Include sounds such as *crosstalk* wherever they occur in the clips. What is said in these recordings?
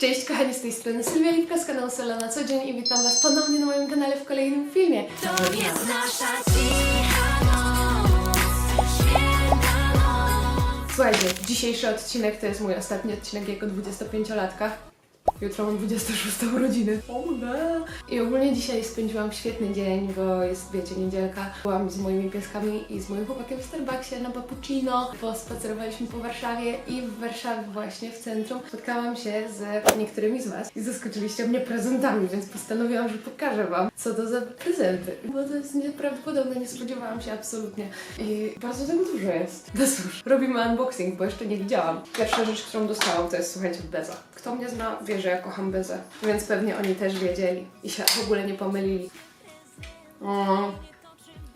Cześć kochani, z tej strony Sylwia Lipka z kanału Sola na co dzień i witam Was ponownie na moim kanale w kolejnym filmie. To jest nasza cicha noc, święta noc. Słuchajcie, dzisiejszy odcinek to jest mój ostatni odcinek jako 25-latka. Jutro mam 26 urodziny. O no. I ogólnie dzisiaj spędziłam świetny dzień, bo jest, wiecie, niedzielka. Byłam z moimi pieskami i z moim chłopakiem w Starbucksie na Papuccino. Pospacerowaliśmy po Warszawie i w Warszawie właśnie w centrum spotkałam się z niektórymi z Was i zaskoczyliście mnie prezentami, więc postanowiłam, że pokażę Wam, co to za prezenty. Bo to jest nieprawdopodobne, nie spodziewałam się absolutnie. I bardzo tego dużo jest. No cóż, robimy unboxing, bo jeszcze nie widziałam. Pierwsza rzecz, którą dostałam, to jest, słuchajcie, beza. Kto mnie zna, wie, że ja kocham bezę. Więc pewnie oni też wiedzieli i się w ogóle nie pomylili. O,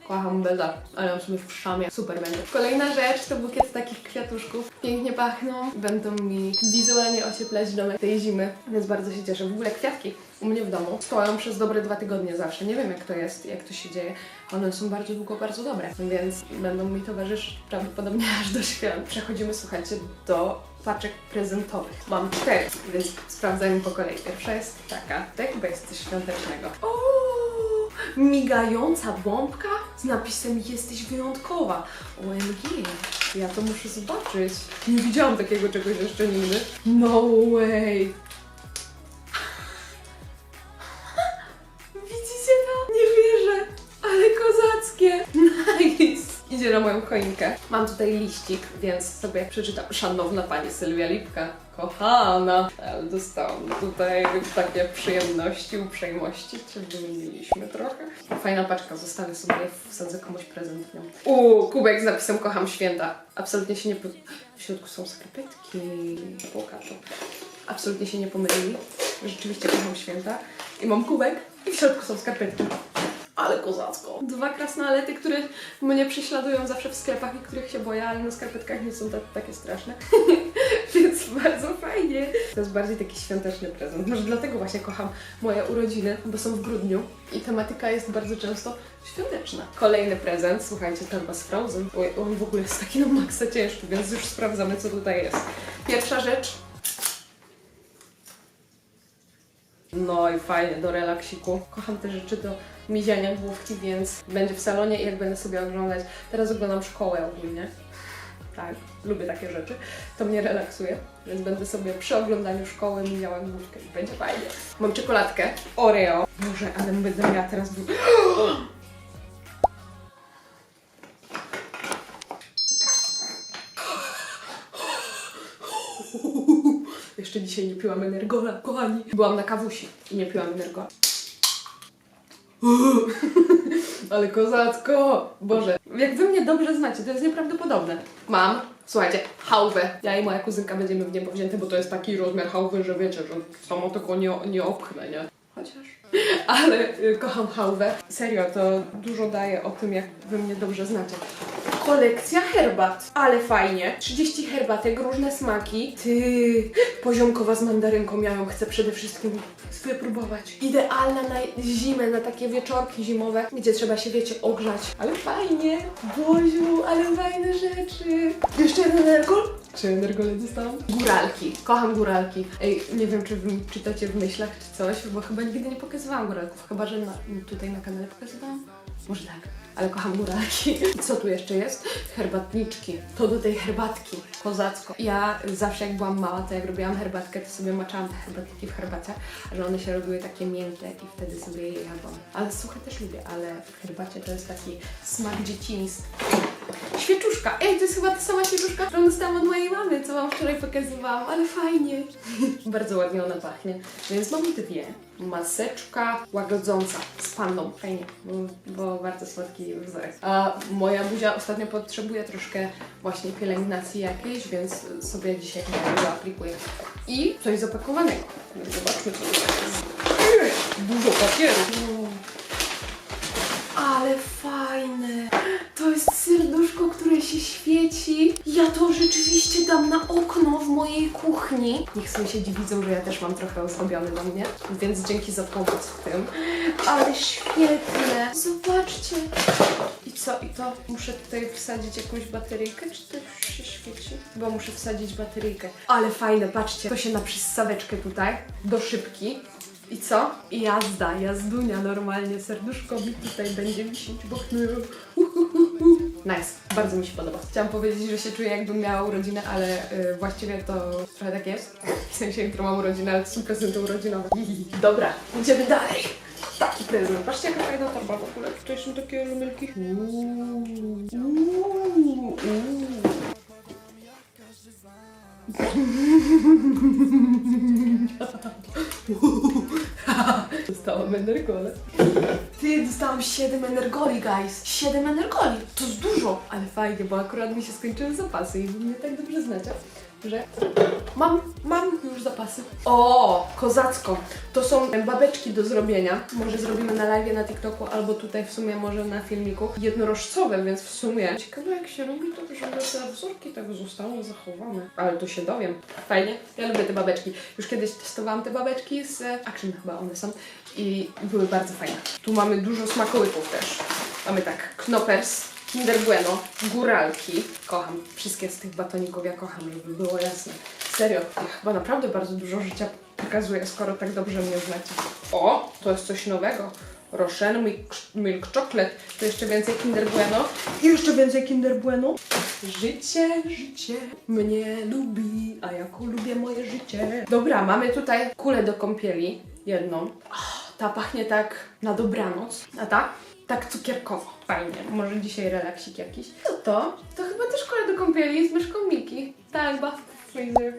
kocham bezę, ale mam sobie w szamie. Super będzie. Kolejna rzecz to bukiet takich kwiatuszków. Pięknie pachną. Będą mi wizualnie ocieplać domek tej zimy, więc bardzo się cieszę. W ogóle kwiatki u mnie w domu stoją przez dobre dwa tygodnie zawsze. Nie wiem jak to jest, jak to się dzieje. One są bardzo długo, bardzo dobre, więc będą mi towarzyszyć prawdopodobnie *laughs* aż do świąt. Przechodzimy, słuchajcie, do paczek prezentowych. Mam cztery, więc sprawdzajmy po kolei. Pierwsza jest taka, to chyba jest coś świątecznego. O, migająca bombka z napisem jesteś wyjątkowa. OMG, ja to muszę zobaczyć. Nie widziałam takiego czegoś jeszcze nigdy. No way. Choinkę. Mam tutaj liścik, więc sobie przeczytam. Szanowna pani Sylwia Lipka, kochana. Ale dostałam tutaj takie przyjemności, uprzejmości. Czy wymieniliśmy trochę? Fajna paczka, zostawię sobie, wsadzę komuś prezent w nią. Uuu, kubek z napisem kocham święta. Absolutnie się nie... Po... W środku są skarpetki. Pokażę. Absolutnie się nie pomylili. Rzeczywiście kocham święta. I mam kubek i w środku są skarpetki. Ale kozacko. Dwa krasnolety, które mnie prześladują zawsze w sklepach i których się boję, ale na skarpetkach nie są tak, takie straszne. *laughs* Więc bardzo fajnie. To jest bardziej taki świąteczny prezent. Może dlatego właśnie kocham moje urodziny, bo są w grudniu i tematyka jest bardzo często świąteczna. Kolejny prezent, słuchajcie, torba z Frozen. Oj, on w ogóle jest taki na maksa ciężki, więc już sprawdzamy, co tutaj jest. Pierwsza rzecz, No i fajnie, do relaksiku. Kocham te rzeczy do miziania główki, więc będzie w salonie i jak będę sobie oglądać. Teraz oglądam szkołę ogólnie. Tak, lubię takie rzeczy. To mnie relaksuje, więc będę sobie przy oglądaniu szkoły miziała główkę i będzie fajnie. Mam czekoladkę Oreo. Boże, ale będę miała teraz... Jeszcze dzisiaj nie piłam energola, kochani. Byłam na kawusi i nie piłam energola. *laughs* Ale kozacko! Boże, jak wy mnie dobrze znacie, to jest nieprawdopodobne. Mam, słuchajcie, hałwę. Ja i moja kuzynka będziemy w niebo wzięte, bo to jest taki rozmiar hałwy, że wiecie, że samo tego nie, nie opchnę, nie? Chociaż. *laughs* Ale y, kocham hałwę. Serio, to dużo daje o tym, jak wy mnie dobrze znacie. Kolekcja herbat. Ale fajnie. 30 herbatek, różne smaki. Ty, poziomkowa z mandarynką ja ją chcę przede wszystkim wypróbować. Idealna na zimę, na takie wieczorki zimowe, gdzie trzeba się, wiecie, ogrzać. Ale fajnie. Boziu, ale fajne rzeczy. Jeszcze jeden energol? Czy energole dostałam? Góralki. Kocham góralki. Ej, nie wiem, czy wy czytacie w myślach czy coś, bo chyba nigdy nie pokazywałam góralków. Chyba, że na, tutaj na kanale pokazywałam. Może tak, ale kocham góralki. I co tu jeszcze jest? Herbatniczki. To do tej herbatki. Kozacko. Ja zawsze jak byłam mała, to jak robiłam herbatkę, to sobie maczałam te herbatniki w herbacie, że one się robiły takie miękkie i wtedy sobie je jadłam. Ale suche też lubię, ale w herbacie to jest taki smak dzieciństwa. Świeczuszka. Ej, to jest chyba ta sama świeczuszka, którą dostałam od mojej mamy, co wam wczoraj pokazywałam, ale fajnie. *laughs* Bardzo ładnie ona pachnie. Więc mam dwie. Maseczka łagodząca z panną. Fajnie, bo, bardzo słodki wzorek. A moja buzia ostatnio potrzebuje troszkę właśnie pielęgnacji jakiejś, więc sobie dzisiaj go aplikuję. I coś zapakowanego. Zobaczmy, co tutaj jest. Dużo papieru. Ale fajne. To jest serduszko, które się świeci. Ja to rzeczywiście dam na okno w mojej kuchni. Niech sąsiedzi widzą, że ja też mam trochę ozdobiony do mnie, więc dzięki za pomoc w tym. Ale świetne. Zobaczcie. I co? I to muszę tutaj wsadzić jakąś bateryjkę, czy to już się świeci? Chyba muszę wsadzić bateryjkę. Ale fajne, patrzcie. To się na przystaweczkę tutaj, do szybki. I co? I jazda, jazdunia normalnie. Serduszko mi tutaj będzie wisieć bochnyru. Nice, bardzo mi się podoba. Chciałam powiedzieć, że się czuję jakbym miała urodziny, ale y, właściwie to trochę tak jest. W sensie jutro mam urodziny, ale to są prezenty urodzinowe. Dobra, idziemy dalej. Taki prezent. Patrzcie jaka fajna torba w ogóle. Tutaj są takie lumelki. Uuu, uuu, uuu. *laughs* Dostałam energole. Ty, dostałam 7 energoli, guys. 7 energoli. To jest dużo. Ale fajnie, bo akurat mi się skończyły zapasy i wy mnie tak dobrze znacie, że mam, mam już zapasy. O, kozacko. To są babeczki do zrobienia. Może zrobimy na live na TikToku, albo tutaj w sumie może na filmiku. Jednorożcowe, więc w sumie ciekawe jak się robi to, żeby te wzorki tak zostały zachowane. Ale to się dowiem. Fajnie. Ja lubię te babeczki. Już kiedyś testowałam te babeczki z e, Action chyba one są i były bardzo fajne. Tu mamy dużo smakołyków też. Mamy tak Knoppers, Kinder Bueno, góralki. Kocham wszystkie z tych batoników, ja kocham, żeby było jasne. Serio, ja chyba naprawdę bardzo dużo życia pokazuję, skoro tak dobrze mnie znacie. O, to jest coś nowego. Rochen Milk, milk Chocolate. To jeszcze więcej Kinder Bueno. I jeszcze więcej Kinder Bueno. Życie, życie mnie lubi, a ja lubię moje życie. Dobra, mamy tutaj kulę do kąpieli. Jedną. Ta pachnie tak na dobranoc. A ta? Tak cukierkowo. Fajnie. Może dzisiaj relaksik jakiś. Co to? To chyba też kole do kąpieli z myszką Miki. Tak, bath freezer.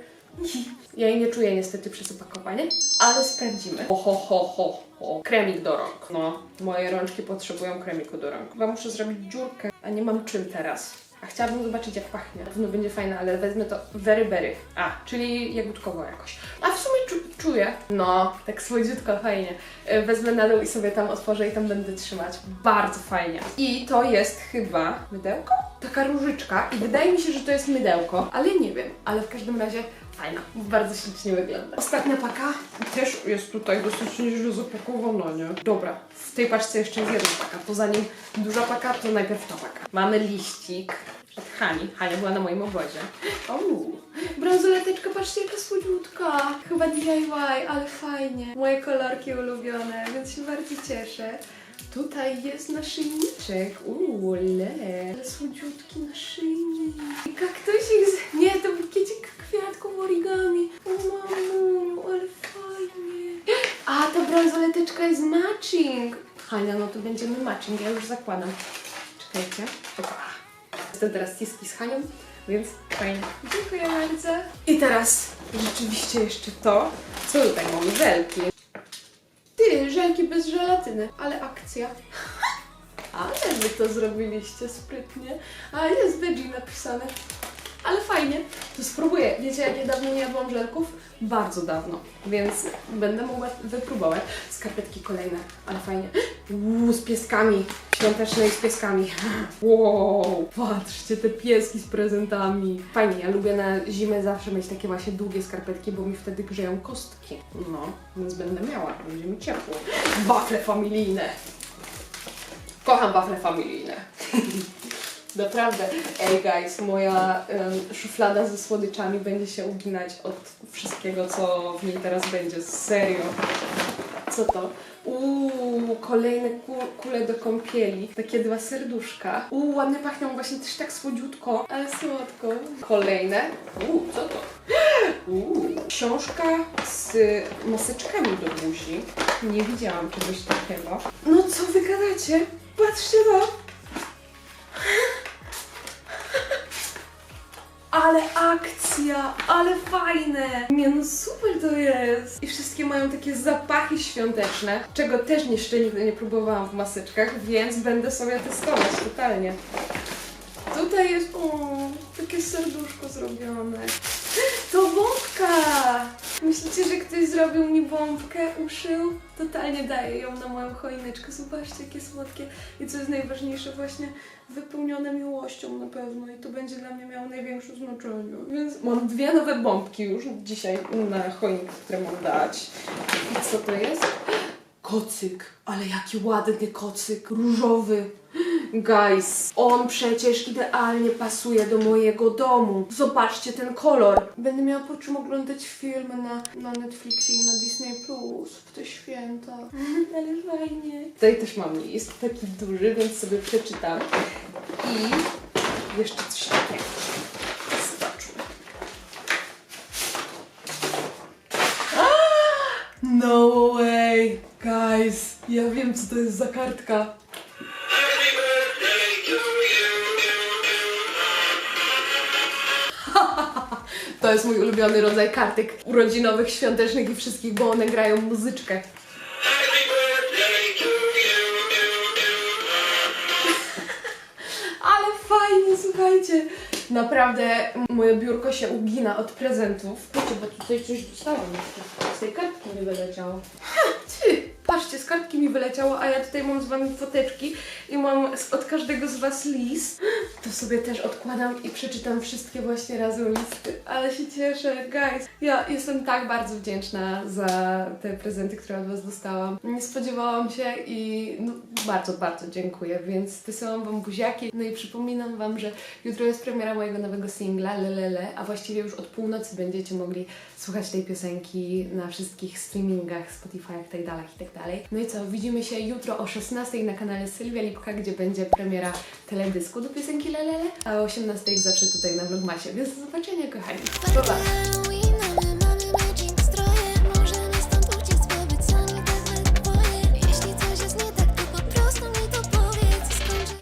Ja jej nie czuję niestety przez opakowanie, ale sprawdzimy. Ho, ho, ho, ho, ho. Kremik do rąk. No, moje rączki potrzebują kremiku do rąk. Chyba muszę zrobić dziurkę, a nie mam czym teraz. A chciałabym zobaczyć jak pachnie. Na pewno będzie fajne, ale wezmę to very berry. A, czyli jagódkowo jakoś. A w sumie czu czuję. No, tak słodziutko, fajnie. E, Wezmę na dół i sobie tam otworzę i tam będę trzymać. Bardzo fajnie. I to jest chyba mydełko? Taka różyczka i wydaje mi się, że to jest mydełko, ale nie wiem. Ale w każdym razie fajna. Bardzo ślicznie wygląda. Ostatnia paka też jest tutaj dosyć nieźle zapakowana, nie? Dobra, w tej paczce jeszcze jest jedna paka. To zanim duża paka, to najpierw ta paka. Mamy liścik od Hani. Hania była na moim obozie. Uuu, bransoleteczka, patrzcie jaka słodziutka. Chyba DIY, ale fajnie. Moje kolorki ulubione, więc się bardzo cieszę. Tutaj jest naszyjniczek. Uuu, le. Ale słodziutki naszyjnik. I kaktusik z... Nie, to bukiecik kwiatków origami. O mamuniu, ale fajnie. A, ta bransoleteczka jest matching. No to będziemy matching, ja już zakładam. Czekajcie. Opa. Jestem teraz tiski z Hanią, więc fajnie. Dziękuję bardzo. I teraz rzeczywiście jeszcze to, co tutaj mamy, żelki. Ty, żelki bez żelatyny, ale akcja. *laughs* Ale wy to zrobiliście sprytnie. A jest veggie napisane. Ale fajnie, to spróbuję. Wiecie, ja niedawno nie jadłam żelków? Bardzo dawno, więc będę mogła wypróbować. Skarpetki kolejne, ale fajnie. Uuu, z pieskami. Świątecznej z pieskami. *laughs* Wow, patrzcie, te pieski z prezentami. Fajnie, ja lubię na zimę zawsze mieć takie właśnie długie skarpetki, bo mi wtedy grzeją kostki. No, więc będę miała, będzie mi ciepło. Wafle familijne. Kocham wafle familijne. *laughs* Naprawdę. Ej guys, moja szuflada ze słodyczami będzie się uginać od wszystkiego, co w niej teraz będzie. Serio. Co to? Uuu, kolejne ku kule do kąpieli. Takie dwa serduszka. Uuu, ładnie pachną właśnie też tak słodziutko, ale słodko. Kolejne. Uuu, co to? Uuu, książka z maseczkami do buzi. Nie widziałam czegoś takiego. No co wy gadacie? Patrzcie to! Ale akcja, ale fajne! Nie no super to jest! I wszystkie mają takie zapachy świąteczne, czego też jeszcze nigdy nie próbowałam w maseczkach, więc będę sobie testować totalnie. Tutaj jest, o, takie serduszko zrobione. To bombka! Myślicie, że ktoś zrobił mi bombkę, uszył? Totalnie daję ją na moją choineczkę. Zobaczcie, jakie słodkie. I co jest najważniejsze, właśnie wypełnione miłością na pewno. I to będzie dla mnie miało największe znaczenie. Więc mam dwie nowe bombki już dzisiaj na choinkę, które mam dać. I co to jest? Kocyk, ale jaki ładny kocyk, różowy. Guys, on przecież idealnie pasuje do mojego domu. Zobaczcie ten kolor. Będę miała po czym oglądać filmy na, na Netflixie i na Disney Plus w te święta. *laughs* Ale fajnie. Tutaj też mam list, taki duży, więc sobie przeczytam. I jeszcze coś takiego. Zobaczmy. No way! Guys, ja wiem co to jest za kartka. Jest mój ulubiony rodzaj kartek urodzinowych, świątecznych i wszystkich, bo one grają muzyczkę. *laughs* Ale fajnie, słuchajcie. Naprawdę moje biurko się ugina od prezentów. Wiecie, bo tutaj coś dostałam. Z tej kartki mi wyleciało. Ha, ty! Patrzcie, z kartki mi wyleciało, a ja tutaj mam z wami foteczki i mam od każdego z was list. To sobie też odkładam i przeczytam wszystkie właśnie razem listy. Ale się cieszę, guys. Ja jestem tak bardzo wdzięczna za te prezenty, które od was dostałam. Nie spodziewałam się i no, bardzo, bardzo dziękuję, więc wysyłam wam buziaki. No i przypominam wam, że jutro jest premiera mojego nowego singla Lelele, a właściwie już od północy będziecie mogli słuchać tej piosenki na wszystkich streamingach, Spotify'ach, tak dalej, tak dalej. No i co, widzimy się jutro o 16 na kanale Sylwia Lipka, gdzie będzie premiera teledysku do piosenki Lelele, a o 18 zawsze tutaj na Vlogmasie, więc do zobaczenia kochani. Pa, pa.